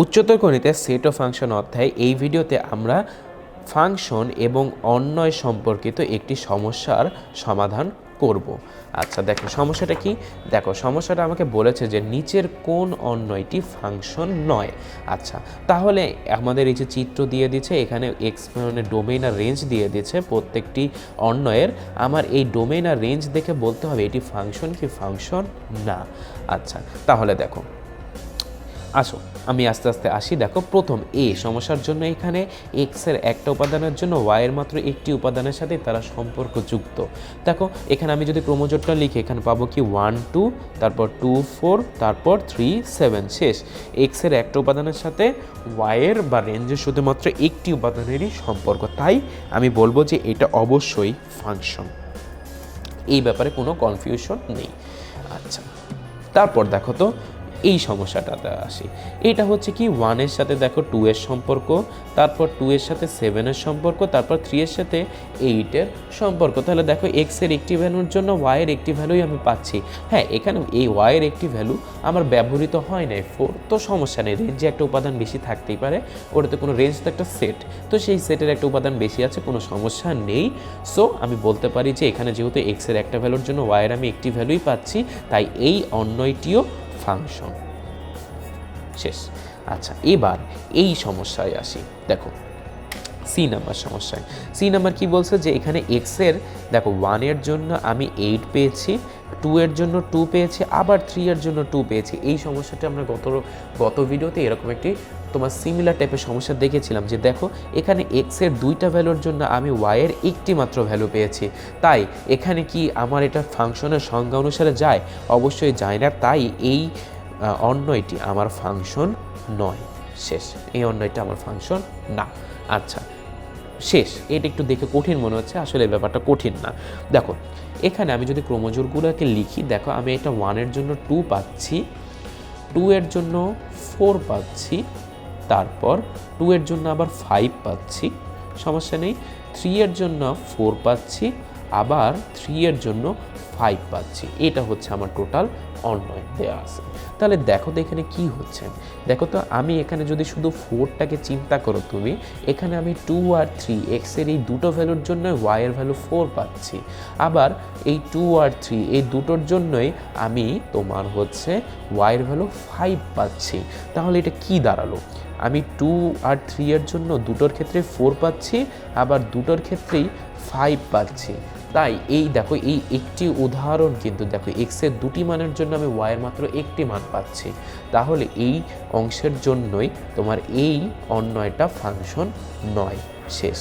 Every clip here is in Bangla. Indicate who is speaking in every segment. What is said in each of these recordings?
Speaker 1: উচ্চতর গণিতের সেট ও ফাংশন অধ্যায় এই ভিডিওতে আমরা ফাংশন এবং অন্যয় সম্পর্কিত একটি সমস্যার সমাধান করব। আচ্ছা দেখো, সমস্যাটা কি? দেখো, সমস্যাটা আমাকে বলেছে যে নিচের কোন অন্যয়টি ফাংশন নয়। আচ্ছা তাহলে আমাদের এই যে চিত্র দিয়ে দিচ্ছে, এখানে এক্স মানে ডোমেইন আর রেঞ্জ দিয়ে দিচ্ছে প্রত্যেকটি অন্যয়ের আমার এই ডোমেইন আর রেঞ্জ দেখে বলতে হবে এটি ফাংশন কি ফাংশন না। আচ্ছা তাহলে দেখো আসো, আমি আস্তে আস্তে আসি। দেখো, প্রথম এ সমস্যার জন্য এখানে এক্সের একটা উপাদানের জন্য ওয়াই এর মাত্র একটি উপাদানের সাথে তারা সম্পর্কযুক্ত। দেখো, এখানে আমি যদি ক্রোমোজোটটা লিখি, এখানে পাবো কি ওয়ান টু তারপর টু ফোর তারপর থ্রি সেভেন শেষ। এক্সের একটা উপাদানের সাথে ওয়াই এর বা রেঞ্জের শুধুমাত্র একটি উপাদানেরই সম্পর্ক। তাই আমি বলব যে এটা অবশ্যই ফাংশন এই ব্যাপারে কোনো কনফিউশন নেই। আচ্ছা তারপর দেখো তো এই সমস্যাটাতে আসি। এটা হচ্ছে কি ওয়ানের সাথে দেখো টু এর সম্পর্ক, তারপর টু এর সাথে সেভেনের সম্পর্ক, তারপর থ্রি এর সাথে এইটের সম্পর্ক। তাহলে দেখো এক্সের একটি ভ্যালুর জন্য ওয়াইয়ের একটি ভ্যালুই আমি পাচ্ছি। হ্যাঁ এখানে এই ওয়াইয়ের একটি ভ্যালু আমার ব্যবহৃত হয় নাই ফোর তো সমস্যা নেই। রেঞ্জে একটা উপাদান বেশি থাকতেই পারে, ওটাতে কোনো রেঞ্জ তো একটা সেট তো সেই সেটের একটা উপাদান বেশি আছে, কোনো সমস্যা নেই। সো আমি বলতে পারি যে এখানে যেহেতু এক্সের একটা ভ্যালুর জন্য ওয়াই এর আমি একটি ভ্যালুই পাচ্ছি, তাই এই অন্যয়টিও ফাংশন। শেষ। আচ্ছা এবার এই সমস্যায় আসি। দেখো সি নাম্বার সমস্যায়। সি নাম্বার কি বলছে যে এখানে এক্সের দেখো ওয়ানের জন্য আমি এইট পেয়েছি টু এর জন্য টু পেয়েছি, আবার থ্রি এর জন্য টু পেয়েছি। এই সমস্যাটা আমরা গত গত ভিডিওতে এরকম একটি তোমার সিমিলার টাইপের সমস্যা দেখেছিলাম যে দেখো এখানে এক্সের দুইটা ভ্যালুর জন্য আমি ওয়াইয়ের একটি মাত্র ভ্যালু পেয়েছি। তাই এখানে কি আমার এটা ফাংশনের সংজ্ঞা অনুসারে যায়? অবশ্যই যায় না, তাই এই অন্যয়টি আমার ফাংশন নয়। শেষ, এই অন্যয়টা আমার ফাংশন না। আচ্ছা শেষ। এটা একটু দেখে কঠিন মনে হচ্ছে, আসলে ব্যাপারটা কঠিন না। দেখো, এখানে আমি যদি ক্রোমোজোরগুলোকে লিখি, দেখো, আমি এটা ওয়ানের জন্য টু পাচ্ছি টু এর জন্য ফোর পাচ্ছি, তারপর টু এর জন্য আবার ফাইভ পাচ্ছি, সমস্যা নেই। থ্রি এর জন্য ফোর পাচ্ছি আবার থ্রি এর জন্য ফাইভ পাচ্ছি। এটা হচ্ছে আমার টোটাল অন্যয় দেওয়া আছে। তাহলে দেখো তো এখানে কি হচ্ছে। দেখো তো আমি এখানে যদি শুধু ফোরটাকে চিন্তা করো তুমি, এখানে আমি টু আর থ্রি এক্সের এই দুটো ভ্যালুর জন্য ওয়াই এর ভ্যালু ফোর পাচ্ছি। আবার এই টু আর থ্রি এই দুটোর জন্যই আমি তোমার হচ্ছে ওয়াইয়ের ভ্যালু ফাইভ পাচ্ছি। তাহলে এটা কি দাঁড়াল? আমি টু আর থ্রি এর জন্য দুটোর ক্ষেত্রে ফোর পাচ্ছি, আবার দুটোর ক্ষেত্রেই ফাইভ পাচ্ছি। তাই এই দেখো, এই একটি উদাহরণ কিন্তু দেখো এক্সের দুটি মানের জন্য আমি ওয়াইয়ের মাত্র একটি মান পাচ্ছি। তাহলে এই অংশের জন্যই তোমার এই অন্যয়টা ফাংশন নয়। শেষ।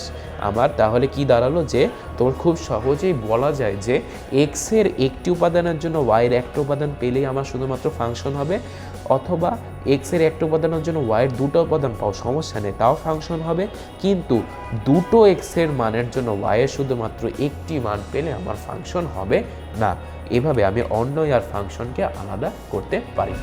Speaker 1: আমার তাহলে কি দাঁড়াল যে তোর খুব সহজেই বলা যায় যে এক্সের একটি উপাদানের জন্য ওয়াইয়ের একটা উপাদান পেলেই আমার শুধুমাত্র ফাংশন হবে, অথবা এক্সের একটা উপাদানের জন্য ওয়াইয়ের দুটো উপাদান পাও সমস্যা নেই, তাও ফাংশন হবে। কিন্তু দুটো এক্সের মানের জন্য ওয়াইয়ের শুধুমাত্র একটি মান পেলে আমার ফাংশন হবে না। এভাবে আমি অন্য আর ফাংশনকে আলাদা করতে পারি